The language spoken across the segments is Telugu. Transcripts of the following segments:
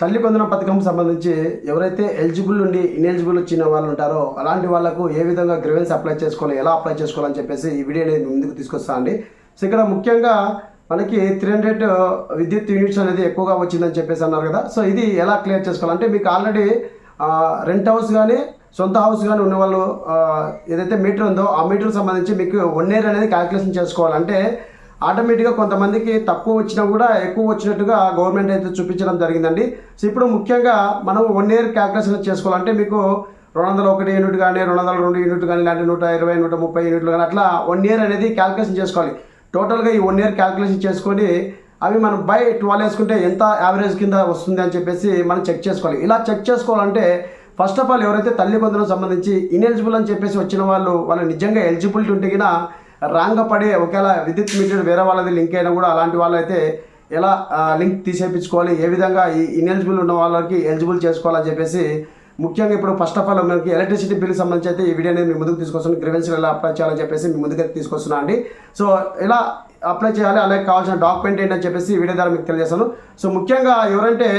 తల్లి కొందన పథకం సంబంధించి ఎవరైతే ఎలిజిబుల్ నుండి ఇన్ఎలిజిబుల్ వచ్చిన వాళ్ళు ఉంటారో అలాంటి వాళ్ళకు ఏ విధంగా గ్రివెన్స్ అప్లై చేసుకోవాలి ఎలా అప్లై చేసుకోవాలని చెప్పేసి ఈ వీడియో అనేది ముందుకు తీసుకొస్తా అండి. సో ఇక్కడ ముఖ్యంగా మనకి త్రీ హండ్రెడ్ విద్యుత్ యూనిట్స్ అనేది ఎక్కువగా వచ్చిందని చెప్పేసి అన్నారు కదా. సో ఇది ఎలా క్లియర్ చేసుకోవాలంటే మీకు ఆల్రెడీ రెంట్ హౌస్ కానీ సొంత హౌస్ కానీ ఉన్న వాళ్ళు ఏదైతే మీటర్ ఉందో ఆ మీటర్ సంబంధించి మీకు వన్ ఇయర్ అనేది క్యాల్కులేషన్ చేసుకోవాలంటే ఆటోమేటిక్గా కొంతమందికి తక్కువ వచ్చినా కూడా ఎక్కువ వచ్చినట్టుగా గవర్నమెంట్ అయితే చూపించడం జరిగిందండి. సో ఇప్పుడు ముఖ్యంగా మనం వన్ ఇయర్ క్యాల్కులేషన్ చేసుకోవాలంటే మీకు రెండు వందల ఒకటి యూనిట్ కానీ రెండు వందల రెండు యూనిట్ కానీ ఇలాంటి నూట ఇరవై నూట ముప్పై యూనిట్లు కానీ అట్లా వన్ ఇయర్ అనేది క్యాల్కులేషన్ చేసుకోవాలి. టోటల్గా ఈ వన్ ఇయర్ క్యాల్కులేషన్ చేసుకొని అవి మనం బై ట్వెల్వ్ వేసుకుంటే ఎంత యావరేజ్ కింద వస్తుంది అని చెప్పేసి మనం చెక్ చేసుకోవాలి. ఇలా చెక్ చేసుకోవాలంటే ఫస్ట్ ఆఫ్ ఆల్ ఎవరైతే తల్లి సంబంధించి ఇన్ఎలిజిబుల్ అని చెప్పేసి వచ్చిన వాళ్ళు వాళ్ళు నిజంగా ఎలిజిబిలిటీ ఉంటే గిన రాంగ్ పడి ఒకవేళ విద్యుత్ మీటర్ వేరే వాళ్ళది లింక్ అయినా కూడా అలాంటి వాళ్ళైతే ఎలా లింక్ తీసేపించుకోవాలి ఏ విధంగా ఈ ఇన్ఎలిజిబుల్ ఉన్న వాళ్ళకి ఎలిజిబుల్ చేసుకోవాలని చెప్పేసి ముఖ్యంగా ఇప్పుడు ఫస్ట్ ఆఫ్ ఆల్ మనకి ఎలక్ట్రిసిటీ బిల్ సంబంధించి అయితే ఈ వీడియో నేను మీ ముందుకు తీసుకొస్తాను గ్రివెన్స్ ఎలా అప్లై చేయాలని చెప్పేసి మీ ముందుకు తీసుకొస్తున్నా అండి. సో ఎలా అప్లై చేయాలి అలాగే కావాల్సిన డాక్యుమెంట్ ఏంటని చెప్పేసి ఈ వీడియో ద్వారా మీకు తెలియజేస్తాను. సో ముఖ్యంగా ఎవరంటే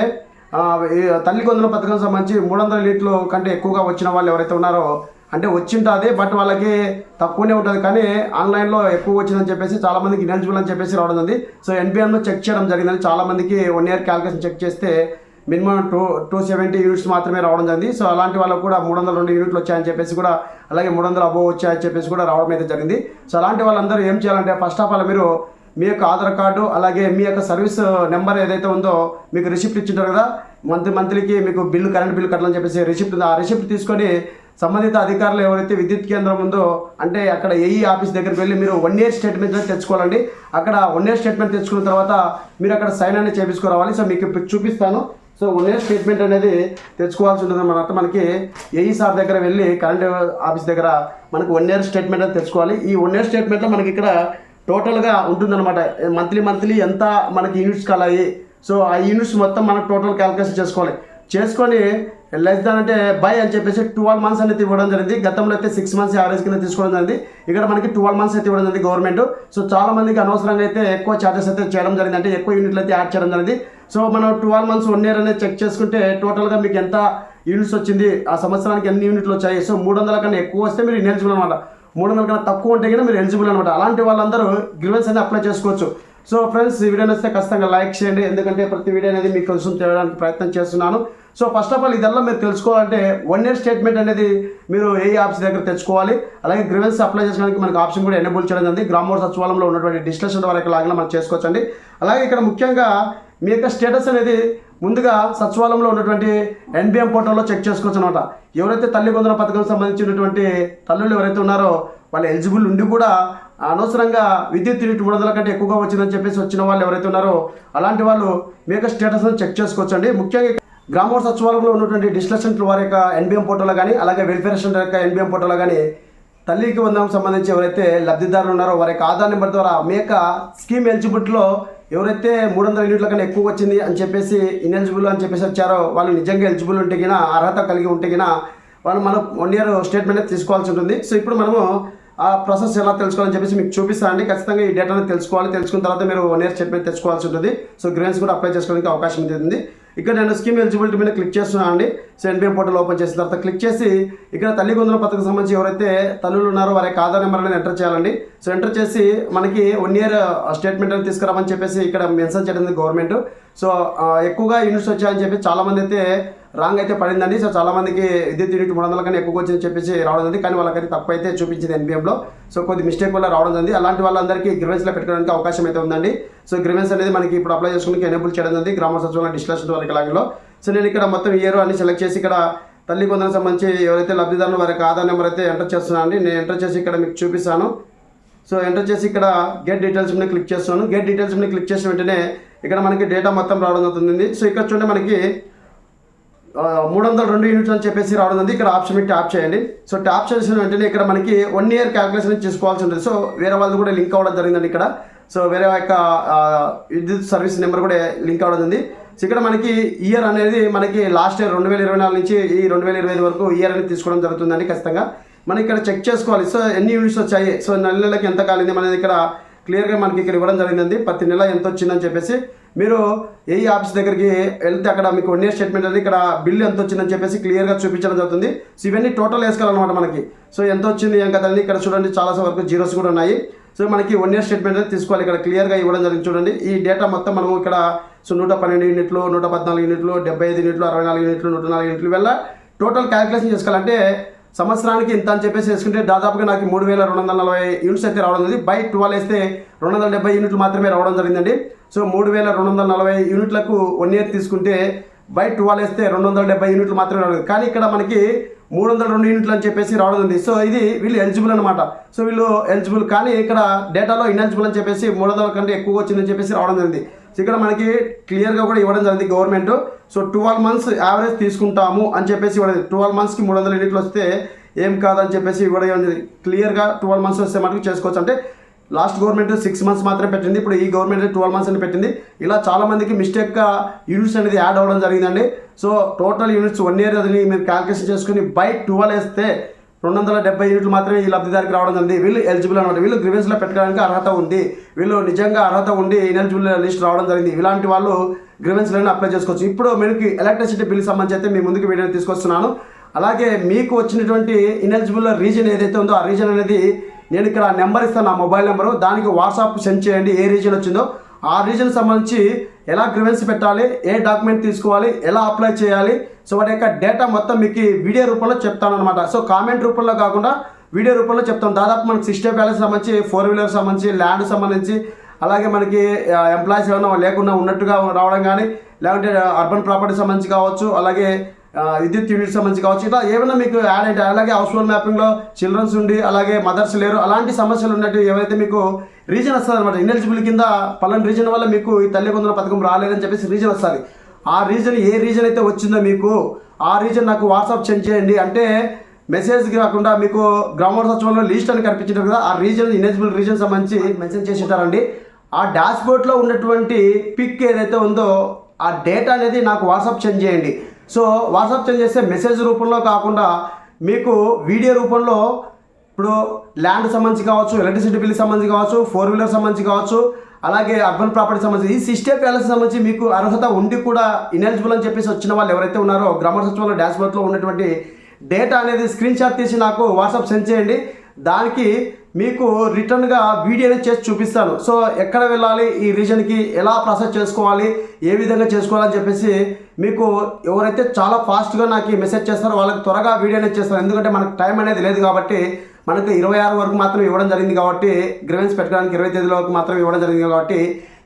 తల్లి కొందరు పథకం సంబంధించి మూడు వందల లీటర్లు కంటే ఎక్కువగా వచ్చిన వాళ్ళు ఎవరైతే ఉన్నారో అంటే వచ్చింటుంది బట్ వాళ్ళకి తక్కువనే ఉంటుంది. కానీ ఆన్లైన్లో ఎక్కువ వచ్చిందని చెప్పేసి చాలామందికి ఇనెలిజిబుల్ అని చెప్పేసి రావడం ఉంది సో ఎన్బిఎంలో చెక్ చేయడం జరిగిందని చాలా మందికి వన్ ఇయర్ క్యాలిక్యులేషన్ చెక్ చేస్తే minimum two two seventy units మాత్రమే రావడం జరిగింది. సో అలాంటి వాళ్ళకు కూడా మూడు వందల రెండు యూనిట్లు వచ్చాయని చెప్పేసి కూడా అలాగే మూడు వందల అబోవ్ వచ్చాయని చెప్పేసి కూడా రావడం అయితే జరిగింది. సో అలాంటి వాళ్ళందరూ ఏం చేయాలంటే ఫస్ట్ ఆఫ్ ఆల్ మీరు మీ యొక్క ఆధార్ కార్డు అలాగే మీ యొక్క సర్వీస్ నెంబర్ ఏదైతే ఉందో మీకు రిసిప్ట్ ఇచ్చింటారు కదా మంత్ మంత్లీకి మీకు బిల్లు కరెంట్ బిల్లు కట్టాలని చెప్పేసి రిసిప్ట్ ఉంది. ఆ రిసిప్ట్ తీసుకొని సంబంధిత అధికారులు ఎవరైతే విద్యుత్ కేంద్రం ఉందో అంటే అక్కడ ఏఈ ఆఫీస్ దగ్గరికి వెళ్ళి మీరు వన్ ఇయర్ స్టేట్మెంట్ అనేది తెచ్చుకోవాలండి. అక్కడ వన్ ఇయర్ స్టేట్మెంట్ తెచ్చుకున్న తర్వాత మీరు అక్కడ సైన్ అనేది చేపించుకోవాలి సో మీకు చూపిస్తాను. సో వన్ ఇయర్ స్టేట్మెంట్ అనేది తెచ్చుకోవాల్సి ఉంటుంది అన్నమాట. మనకి ఏఈ సార్ దగ్గర వెళ్ళి కరెంట్ ఆఫీస్ దగ్గర మనకు వన్ ఇయర్ స్టేట్మెంట్ అనేది తెచ్చుకోవాలి. ఈ వన్ ఇయర్ స్టేట్మెంట్లో మనకి ఇక్కడ టోటల్గా ఉంటుందన్నమాట. మంత్లీ మంత్లీ ఎంత మనకి యూనిట్స్ కాలాయి. సో ఆ యూనిట్స్ మొత్తం మనం టోటల్ క్యాల్కులేషన్ చేసుకోవాలి. చేసుకొని లెస్ దాన్ అంటే బై అని చెప్పేసి ట్వెల్వ్ మంత్స్ అనేది ఇవ్వడం జరిగింది. గతంలో అయితే సిక్స్ మంత్స్ యావరేజ్ కింద తీసుకోవడం జరిగింది. ఇక్కడ మనకి ట్వెల్వ్ మంత్స్ అయితే ఇవ్వడం జరిగింది గవర్నమెంట్ సో చాలా మందికి అనవసరంగా అయితే ఎక్కువ ఛార్జెస్ అయితే చేయడం జరిగింది. అంటే ఎక్కువ యూనిట్లు అయితే యాడ్ చేయడం జరిగింది. సో మనం ట్వెల్వ్ మంత్స్ వన్ ఇయర్ అనేది చెక్ చేసుకుంటే టోటల్గా మీకు ఎంత యూనిట్స్ వచ్చింది ఆ సంవత్సరానికి ఎన్ని యూనిట్లు వచ్చాయి? సో మూడు వందల కన్నా ఎక్కువ వస్తే మీరు ఎలిజిబుల్ అనమాట. మూడు వందల కన్నా తక్కువ ఉంటే కన్నా మీరు ఎలిజిబుల్ అనమాట. అలాంటి వాళ్ళందరూ గ్రివెన్స్ అనేది అప్లై చేసుకోవచ్చు. సో ఫ్రెండ్స్ ఈ వీడియో నచ్చితే ఖచ్చితంగా లైక్ చేయండి. ఎందుకంటే ప్రతి వీడియో అనేది మీకు కోసం చేయడానికి ప్రయత్నం చేస్తున్నాను. సో ఫస్ట్ ఆఫ్ ఆల్ ఇదల్లా మీరు తెలుసుకోవాలంటే వన్ ఇయర్ స్టేట్మెంట్ అనేది మీరు ఏ ఆఫీస్ దగ్గర తెచ్చుకోవాలి. అలాగే గ్రివెన్స్ అప్లై చేసుకోవడానికి మనకు ఆప్షన్ కూడా ఎనేబుల్ చేయడం జరిగింది. గ్రామోర్ సచివాలయంలో ఉన్నటువంటి డిస్కషన్ వరకు లాగా మనం చేసుకోవచ్చండి. అలాగే ఇక్కడ ముఖ్యంగా మీ యొక్క స్టేటస్ అనేది ముందుగా సచివాలయంలో ఉన్నటువంటి ఎన్బిఎం పోర్టల్లో చెక్ చేసుకోవచ్చు అనమాట. ఎవరైతే తల్లి కొందర పథకం సంబంధించినటువంటి తల్లులు ఎవరైతే ఉన్నారో వాళ్ళు ఎలిజిబుల్ ఉండి కూడా అనవసరంగా విద్యుత్ యూనిట్ మూడు వందల కంటే ఎక్కువగా వచ్చిందని చెప్పేసి వచ్చిన వాళ్ళు ఎవరైతే ఉన్నారో అలాంటి వాళ్ళు మీ యొక్క స్టేటస్ను చెక్ చేసుకోవచ్చండి. ముఖ్యంగా గ్రామ సచివాలయంలో ఉన్నటువంటి డిస్కషన్ వారి యొక్క ఎన్బిఎం పోర్టల్లో కానీ అలాగే వెల్ఫేర్ సెంటర్ యొక్క ఎన్బిఎం పోర్టల్లో కానీ తల్లికి వందనం సంబంధించి ఎవరైతే లబ్ధిదారులు ఉన్నారో వారి యొక్క ఆధార్ నెంబర్ ద్వారా మీ యొక్క స్కీమ్ ఎలిజిబిలిటీలో ఎవరైతే మూడు వందల యూనిట్ల కన్నా ఎక్కువ వచ్చింది అని చెప్పేసి ఇన్ఎలిజిబుల్ అని చెప్పేసి వచ్చారో వాళ్ళు నిజంగా ఎలిజిబుల్ ఉంటే అర్హత కలిగి ఉంటే వాళ్ళు మనం వన్ ఇయర్ స్టేట్మెంట్ తీసుకోవాల్సి ఉంటుంది. సో ఇప్పుడు మనము ఆ ప్రాసెస్ ఎలా తెలుసుకోవాలని చెప్పేసి మీకు చూపిస్తానండి ఖచ్చితంగా ఈ డేటాను తెలుసుకోవాలి. తెలుసుకున్న తర్వాత మీరు వన్ ఇయర్ స్టేట్మెంట్ తెచ్చుకోవాల్సి ఉంటుంది. సో గ్రీన్స్ కూడా అప్లై చేసుకోవడానికి అవకాశం ఉంటుంది. ఇక్కడ నేను స్కీమ్ ఎలిజిబిలిటీ మీద క్లిక్ చేస్తున్నాను అండి. సో ఎన్బిఎం పోర్టల్ ఓపెన్ చేసిన తర్వాత క్లిక్ చేసి ఇక్కడ తల్లి కొందరు పథకం సంబంధించి ఎవరైతే తల్లులు ఉన్నారో వారి ఆధార్ నెంబర్ అనేది ఎంటర్ చేయాలండి. సో ఎంటర్ చేసి మనకి వన్ ఇయర్ స్టేట్మెంట్ అనేది తీసుకురామని చెప్పేసి ఇక్కడ మెన్షన్ చేయడం గవర్నమెంట్. సో ఎక్కువగా యూనిట్స్ వచ్చాయని చెప్పి చాలామంది అయితే రాంగ్ అయితే పడిందండి. సో చాలా మందికి విద్యుత్ యూనిట్ మూడు వందల కన్నా ఎక్కువ వచ్చిందని చెప్పేసి రావడం ఉంది కానీ వాళ్ళకైతే తప్పు అయితే చూపించింది ఎన్బిఎంలో సో కొద్ది మిస్టేక్ వల్ల రావడం ఉంది అలాంటి వాళ్ళందరికీ గ్రివెన్స్లో పెట్టుకోవడానికి అవకాశం అయితే ఉందండి. సో గ్రివెన్స్ అనేది మనకి ఇప్పుడు అప్లై చేసుకోవడానికి ఎనేబుల్ చేయడం ఉంది గ్రామ సచివాలయ డిస్కషన్ వరకు లాగిలో సో నేను ఇక్కడ మొత్తం ఇయర్ అన్ని సెలెక్ట్ చేసి ఇక్కడ తల్లి కొందరికి సంబంధించి ఎవరైతే లబ్ధిదారులు వారి ఆధార్ నెంబర్ అయితే ఎంటర్ చేస్తున్నాను అండి నేను ఎంటర్ చేసి ఇక్కడ మీకు చూపిస్తాను. సో ఎంటర్ చేసి ఇక్కడ గెట్ డీటెయిల్స్ మీద క్లిక్ చేస్తున్నాను. గెట్ డీటెయిల్స్ మీద క్లిక్ చేసిన వెంటనే ఇక్కడ మనకి డేటా మొత్తం రావడం జరుగుతుంది. సో ఇక్కడ చూడండి మనకి మూడు వందల రెండు యూనిట్స్ అని చెప్పేసి రావడం ఉంది. ఇక్కడ ఆప్షన్ మీద ట్యాప్ చేయండి. సో ట్యాప్ చేసిన వెంటనే ఇక్కడ మనకి వన్ ఇయర్ క్యాల్కులేషన్ చేసుకోవాల్సి ఉంటుంది. సో వేరే వాళ్ళు కూడా లింక్ అవ్వడం జరిగిందండి ఇక్కడ. సో వేరే యొక్క విద్యుత్ సర్వీస్ నెంబర్ కూడా లింక్ అవ్వడం ఉంది. సో ఇక్కడ మనకి ఇయర్ అనేది మనకి లాస్ట్ ఇయర్ రెండు వేల ఇరవై నాలుగు నుంచి ఈ రెండు వేల ఇరవై ఐదు వరకు ఇయర్ అనేది తీసుకోవడం జరుగుతుందండి ఖచ్చితంగా. మనం ఇక్కడ చెక్ చేసుకోవాలి. సో ఎన్ని యూనిట్స్ వచ్చాయి? సో నెల నెలకి ఎంత కాలింది మనది ఇక్కడ క్లియర్గా మనకి ఇక్కడ ఇవ్వడం జరిగిందండి. ప్రతి నెల ఎంత వచ్చిందని చెప్పేసి. మీరు ఏ ఆఫీస్ దగ్గరికి వెళ్తే అక్కడ మీకు వన్ ఇయర్ స్టేట్మెంట్ అనేది ఇక్కడ బిల్ ఎంత వచ్చిందని చెప్పేసి క్లియర్గా చూపించడం జరుగుతుంది. సో ఇవన్నీ టోటల్ వేసుకోవాలన్నమాట మనకి. సో ఎంత వచ్చింది ఏం కదండి ఇక్కడ చూడండి. చాలా వరకు జీరోస్ కూడా ఉన్నాయి. సో మనకి వన్ ఇయర్ స్టేట్మెంట్ అనేది తీసుకోవాలి. ఇక్కడ క్లియర్గా ఇవ్వడం జరిగింది. చూడండి. ఈ డేటా మొత్తం మనం ఇక్కడ సో నూట పన్నెండు యూనిట్లు నూట పద్నాలుగు యూనిట్లు డెబ్బై ఐదు యూనిట్లు అరవై నాలుగు యూనిట్లు నూట నాలుగు యూనిట్లు వల్ల టోటల్ క్యాలిక్యులేషన్ చేసుకోవాలంటే సంవత్సరానికి ఇంత అని చెప్పేసి వేసుకుంటే దాదాపుగా నాకు మూడు వేల రెండు వందల నలభై యూనిట్స్ అయితే రావడం జరిగింది. బై ట్వెల్వ్ వేస్తే రెండు వందల డెబ్బై యూనిట్లు మాత్రమే రావడం జరిగిందండి. సో మూడు వేల రెండు వందల నలభై యూనిట్లకు వన్ ఇయర్ తీసుకుంటే బై ట్వెల్వ్ వేస్తే రెండు వందల డెబ్బై యూనిట్లు మాత్రమే రావడం కానీ ఇక్కడ మనకి మూడు వందల రెండు యూనిట్లు అని చెప్పేసి రావడం ఉంది సో ఇది వీళ్ళు ఎలిజిబుల్ అనమాట సో వీళ్ళు ఎలిజిబుల్ కానీ ఇక్కడ డేటాలో ఇన్ఎలిజిబుల్ అని చెప్పేసి మూడు వందల కంటే ఎక్కువ వచ్చిందని చెప్పేసి రావడం జరిగింది. సో ఇక్కడ మనకి క్లియర్గా కూడా ఇవ్వడం జరిగింది government so twelve months average తీసుకుంటాము అని చెప్పేసి ఇవ్వడం ట్వెల్వ్ మంత్స్కి మూడు వందల యూనిట్లు వస్తే ఏం కాదని చెప్పేసి ఇవ్వడం జరిగింది. క్లియర్గా ట్వెల్వ్ మంత్స్ వస్తే మనకి చేసుకోవచ్చు. అంటే లాస్ట్ గవర్నమెంట్ సిక్స్ మంత్స్ మాత్రమే పెట్టింది. ఇప్పుడు ఈ గవర్నమెంట్ ట్వెల్వ్ మంత్స్ అని పెట్టింది. ఇలా చాలా మందికి మిస్టేక్గా యూనిట్స్ అనేది యాడ్ అవ్వడం జరిగిందండి. So total units one year అది మీరు క్యాల్కులేషన్ చేసుకుని బై ట్వెల్వ్ వేస్తే రెండు వందల డెబ్బై యూనిట్లు మాత్రమే ఈ లబ్ధిదారికి రావడం జరిగింది. వీళ్ళు ఎలిజిబుల్ అనమాట వీళ్ళు గ్రీవెన్స్లో పెట్టడానికి అర్హత ఉంది. వీళ్ళు నిజంగా అర్హత ఉండి ఇనెలిజిబుల్ లిస్ట్ రావడం జరిగింది. ఇలాంటి వాళ్ళు గ్రీవెన్స్లోనే అప్లై చేసుకోవచ్చు. ఇప్పుడు మనకి ఎలక్ట్రిసిటీ బిల్ సంబంధించి అయితే మీ ముందుకు వీడియో తీసుకొస్తున్నాను. అలాగే మీకు వచ్చినటువంటి ఇనెలిజిబుల్ రీజన్ ఏదైతే ఉందో ఆ రీజన్ అనేది నేను ఇక్కడ నెంబర్ ఇస్తాను నా మొబైల్ నెంబరు. దానికి వాట్సాప్ సెండ్ చేయండి ఏ రీజన్ వచ్చిందో. ఆ రీజన్ సంబంధించి ఎలా గ్రివెన్స్ పెట్టాలి ఏ డాక్యుమెంట్ తీసుకోవాలి ఎలా అప్లై చేయాలి సో వాటి యొక్క డేటా మొత్తం మీకు వీడియో రూపంలో చెప్తాను అనమాట సో కామెంట్ రూపంలో కాకుండా వీడియో రూపంలో చెప్తాను దాదాపు మనకి సిస్టర్ బ్యాలెన్స్ సంబంధించి ఫోర్ వీలర్ సంబంధించి ల్యాండ్ సంబంధించి అలాగే మనకి ఎంప్లాయీస్ ఏమైనా లేకుండా ఉన్నట్టుగా రావడం కానీ లేకుంటే అర్బన్ ప్రాపర్టీ సంబంధించి కావచ్చు అలాగే విద్యుత్ యూనిట్ సంబంధించి కావచ్చు ఇట్లా ఏమైనా మీకు యాడ్ అంటే అలాగే హౌస్ హోల్డ్ మ్యాపింగ్లో చిల్డ్రన్స్ ఉండి అలాగే మదర్స్ లేరు అలాంటి సమస్యలు ఉన్నట్టు ఏవైతే మీకు రీజన్ వస్తుంది అనమాట ఇన్ఎలిజిబుల్ కింద పలానా రీజన్ వల్ల మీకు ఈ తల్లి కొందరు పథకం రాలేదని చెప్పేసి రీజన్ వస్తుంది. ఆ రీజన్ ఏ రీజన్ అయితే వచ్చిందో మీకు ఆ రీజన్ నాకు వాట్సాప్ సెండ్ చేయండి. అంటే మెసేజ్ కాకుండా మీకు గ్రామ సచివాలయంలో లిస్ట్ అని కనిపించారు కదా ఆ రీజన్ ఇనెజిబుల్ రీజన్ సంబంధించి మెన్షన్ చేసి ఉంటారండి ఆ డాష్ బోర్డ్లో ఉన్నటువంటి పిక్ ఏదైతే ఉందో ఆ డేటా అనేది నాకు వాట్సాప్ సెండ్ చేయండి. సో వాట్సాప్ సెండ్ చేస్తే మెసేజ్ రూపంలో కాకుండా మీకు వీడియో రూపంలో ఇప్పుడు ల్యాండ్ సంబంధించి కావచ్చు ఎలక్ట్రిసిటీ బిల్ సంబంధించి కావచ్చు ఫోర్ వీలర్ సంబంధించి కావచ్చు అలాగే అర్బన్ ప్రాపర్టీ సంబంధించి ఈ సిస్టమ్ ప్యాలెస్ సంబంధించి మీకు అర్హత ఉండి కూడా ఇనెలిజిబుల్ అని చెప్పేసి వచ్చిన వాళ్ళు ఎవరైతే ఉన్నారో గ్రామ సచివాలయ డాష్ బోర్డ్లో ఉన్నటువంటి డేటా అనేది స్క్రీన్ షాట్ తీసి నాకు వాట్సాప్ సెండ్ చేయండి. దానికి మీకు రిటర్న్గా వీడియో అనేది చేసి చూపిస్తాను. సో ఎక్కడ వెళ్ళాలి ఈ రీజన్కి ఎలా ప్రాసెస్ చేసుకోవాలి ఏ విధంగా చేసుకోవాలని చెప్పేసి మీకు ఎవరైతే చాలా ఫాస్ట్గా నాకు మెసేజ్ చేస్తారో వాళ్ళకి త్వరగా వీడియో అనేది చేస్తాను. ఎందుకంటే మనకు టైం అనేది లేదు కాబట్టి మనకు ఇరవై ఆరు వరకు మాత్రం ఇవ్వడం జరిగింది కాబట్టి గ్రివెన్స్ పెట్టడానికి ఇరవై తేదీల వరకు మాత్రం ఇవ్వడం జరిగింది కాబట్టి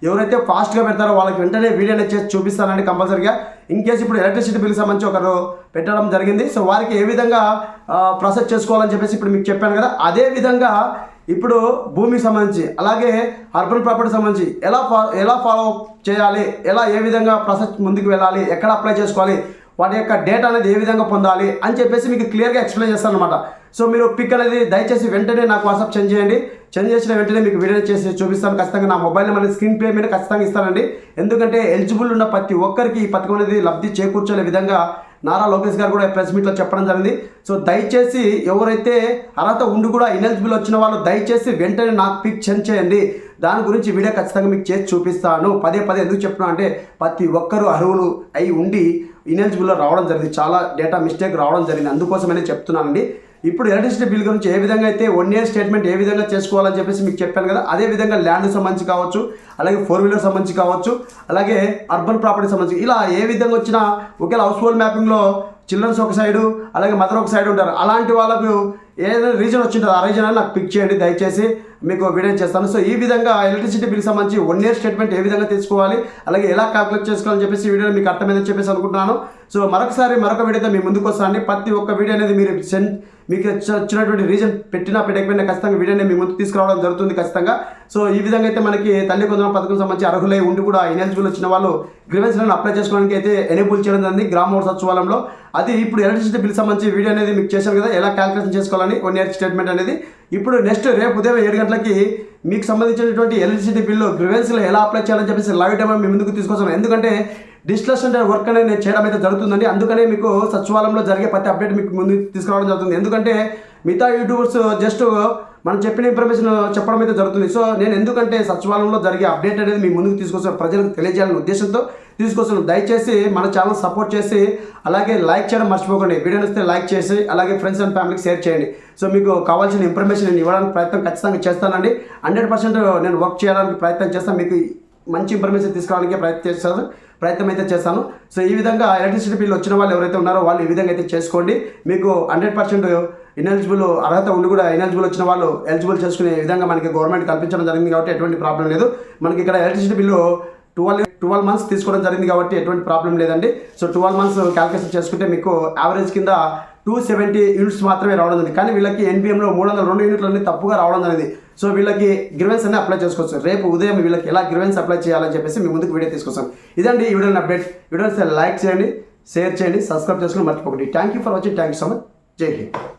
ఎవరైతే ఫాస్ట్గా పెడతారో వాళ్ళకి వెంటనే వీడియో అనేది చేసి చూపిస్తానండి కంపల్సరీగా. ఇన్ కేసు ఇప్పుడు ఎలక్ట్రిసిటీ బిల్ సంబంధించి ఒకరు పెట్టడం జరిగింది. సో వారికి ఏ విధంగా ప్రాసెస్ చేసుకోవాలని చెప్పేసి ఇప్పుడు మీకు చెప్పాను కదా అదే విధంగా ఇప్పుడు భూమికి సంబంధించి అలాగే అర్బన్ ప్రాపర్టీ సంబంధించి ఎలా ఫా ఎలా ఫాలో చేయాలి ఎలా ఏ విధంగా ప్రాసెస్ ముందుకు వెళ్ళాలి ఎక్కడ అప్లై చేసుకోవాలి వాటి యొక్క డేటా అనేది ఏ విధంగా పొందాలి అని చెప్పేసి మీకు క్లియర్గా ఎక్స్ప్లెయిన్ చేస్తాను అనమాట సో మీరు పిక్ అనేది దయచేసి వెంటనే నాకు వాట్సాప్ సెండ్ చేయండి. సెండ్ చేసిన వెంటనే మీకు వీడియో చేసి చూపిస్తాను. ఖచ్చితంగా నా మొబైల్ నెంబర్ స్క్రీన్ పే మీద ఖచ్చితంగా ఇస్తానండి. ఎందుకంటే ఎలిజిబుల్ ఉన్న ప్రతి ఒక్కరికి ఈ పథకం అనేది లబ్ధి చేకూర్చే విధంగా నారా లోకేష్ గారు కూడా ప్రెస్ మీట్లో చెప్పడం జరిగింది. సో దయచేసి ఎవరైతే అర్హత ఉండి కూడా ఇనెలిజిబుల్ వచ్చిన వాళ్ళు దయచేసి వెంటనే నాకు పిక్ సెండ్ చేయండి. దాని గురించి వీడియో ఖచ్చితంగా మీకు చేసి చూపిస్తాను. పదే పదే ఎందుకు చెప్తున్నా అంటే ప్రతి ఒక్కరూ అర్హులు అయి ఉండి ఇనెలిజిబుల్లో రావడం జరిగింది. చాలా డేటా మిస్టేక్ రావడం జరిగింది. అందుకోసమనే చెప్తున్నానండి. ఇప్పుడు ఎలక్ట్రిసిటీ బిల్ గురించి ఏ విధంగా అయితే వన్ ఇయర్ స్టేట్మెంట్ ఏ విధంగా చేసుకోవాలని చెప్పేసి మీకు చెప్పాను కదా అదే విధంగా ల్యాండ్ సంబంధించి కావచ్చు అలాగే ఫోర్ వీలర్ సంబంధించి కావచ్చు అలాగే అర్బన్ ప్రాపర్టీ సంబంధించి. ఇలా ఏ విధంగా వచ్చినా ఒకేలా హౌస్ హోల్డ్ మ్యాపింగ్లో చిల్డ్రన్స్ ఒక సైడు అలాగే మదర్ ఒక సైడ్ ఉంటారు. అలాంటి వాళ్ళకు ఏదైనా రీజన్ వచ్చింటుందో ఆ రీజన్ నాకు పిక్ చేయండి దయచేసి మీకు వీడియో చేస్తాను. సో ఈ విధంగా ఎలక్ట్రిసిటీ బిల్ సంబంధించి వన్ ఇయర్ స్టేట్మెంట్ ఏ విధంగా తీసుకోవాలి అలాగే ఎలా క్యాల్కులేట్ చేసుకోవాలని చెప్పేసి ఈ వీడియో మీకు అర్థమైందని చెప్పేసి అనుకుంటున్నాను. సో మరొకసారి మరొక వీడియోతో మీ ముందుకు వస్తాను. ప్రతి ఒక్క వీడియో అనేది మీరు సెండ్ మీకు వచ్చినటువంటి రీజన్ పెట్టినా పెట్టకపోయినా ఖచ్చితంగా వీడియోని మీ ముందుకు తీసుకురావడం జరుగుతుంది ఖచ్చితంగా. సో ఈ విధంగా అయితే మనకి తల్లి కొందరం పథకం సంబంధించి అర్హులై ఉండి కూడా ఇనెలిజిబుల్ వచ్చిన వాళ్ళు గ్రీవెన్స్లను అప్లై చేసుకోవడానికి అయితే ఎనేబుల్ చేయడం జరిగింది గ్రామ సచివాలయంలో. అది ఇప్పుడు ఎలక్ట్రిసిటీ బిల్ సంబంధించి వీడియో అనేది మీకు చేశాను కదా ఎలా క్యాల్కులేషన్ చేసుకోవాలని వన్ ఇయర్ స్టేట్మెంట్ అనేది. ఇప్పుడు నెక్స్ట్ రేపు ఉదయం ఏడు గంటలకి మీకు సంబంధించినటువంటి ఎలక్ట్రిసిటీ బిల్లు గ్రీవెన్స్లో ఎలా అప్లై చేయాలని చెప్పేసి లైవ్ టైం మీ ముందుకు తీసుకొస్తాను ఎందుకంటే డిస్కషన్ వర్క్ అనేది నేను చేయడం అయితే జరుగుతుందండి. అందుకనే మీకు సచివాలయంలో జరిగే ప్రతి అప్డేట్ మీకు ముందు తీసుకురావడం జరుగుతుంది. ఎందుకంటే మిగతా యూట్యూబర్స్ జస్ట్ మనం చెప్పిన ఇన్ఫర్మేషన్ చెప్పడం అయితే జరుగుతుంది. సో నేను ఎందుకంటే సచివాలయంలో జరిగే అప్డేట్ అనేది మీ ముందుకు తీసుకొస్తాను ప్రజలకు తెలియజేయాలనే ఉద్దేశంతో తీసుకొస్తున్నాను దయచేసి మన ఛానల్ సపోర్ట్ చేసి అలాగే లైక్ చేయడం మర్చిపోకండి. వీడియో ఇస్తే లైక్ చేసి అలాగే ఫ్రెండ్స్ అండ్ ఫ్యామిలీకి షేర్ చేయండి. సో మీకు కావాల్సిన ఇన్ఫర్మేషన్ నేను ఇవ్వడానికి ప్రయత్నం ఖచ్చితంగా చేస్తానండి. హండ్రెడ్ పర్సెంట్ నేను వర్క్ చేయడానికి ప్రయత్నం చేస్తాను. మీకు మంచి ఇన్ఫర్మేషన్ తీసుకోవడానికి ప్రయత్నం చేస్తాను ప్రయత్నం అయితే చేస్తాను. సో ఈ విధంగా ఎలక్ట్రిసిటీ బిల్ వచ్చిన వాళ్ళు ఎవరైతే ఉన్నారో వాళ్ళు ఈ విధంగా అయితే చేసుకోండి. మీకు హండ్రెడ్ పర్సెంట్ ఇనెలిజిబుల్ అర్హత ఉండి కూడా ఇనెలిజిబుల్ వచ్చిన వాళ్ళు ఎలిజిబుల్ చేసుకునే విధంగా మనకి గవర్నమెంట్ కల్పించడం జరిగింది కాబట్టి ఎటువంటి ప్రాబ్లం లేదు. మనకి ఇక్కడ electricity bill twelve twelve months తీసుకోవడం జరిగింది కాబట్టి ఎటువంటి ప్రాబ్లం లేదండి. సో ట్వెల్వ్ మంత్స్ క్యాల్కులేషన్ చేసుకుంటే మీకు యావరేజ్ కింద టూ సెవెంటీ యూనిట్స్ మాత్రమే రావడం జరిగింది. కానీ వీళ్ళకి ఎన్బిఎంలో మూడు వందల రెండు యూనిట్లన్నీ తప్పుగా రావడం జరిగింది. సో వీళ్ళకి గ్రివెన్స్ అన్ని అప్లై చేసుకోవచ్చు. రేపు ఉదయం వీళ్ళకి ఎలా గ్రివెన్స్ అప్లై చేయాలని చెప్పేసి మీ ముందుకు వీడియో తీసుకొస్తాం. ఇదండి ఈ వీడియోని అప్డేట్ వీడియోని లైక్ చేయండి షేర్ చేయండి సబ్స్క్రైబ్ చేసుకుని మర్చిపోకండి. Thank you for watching thank you so much జై హింద్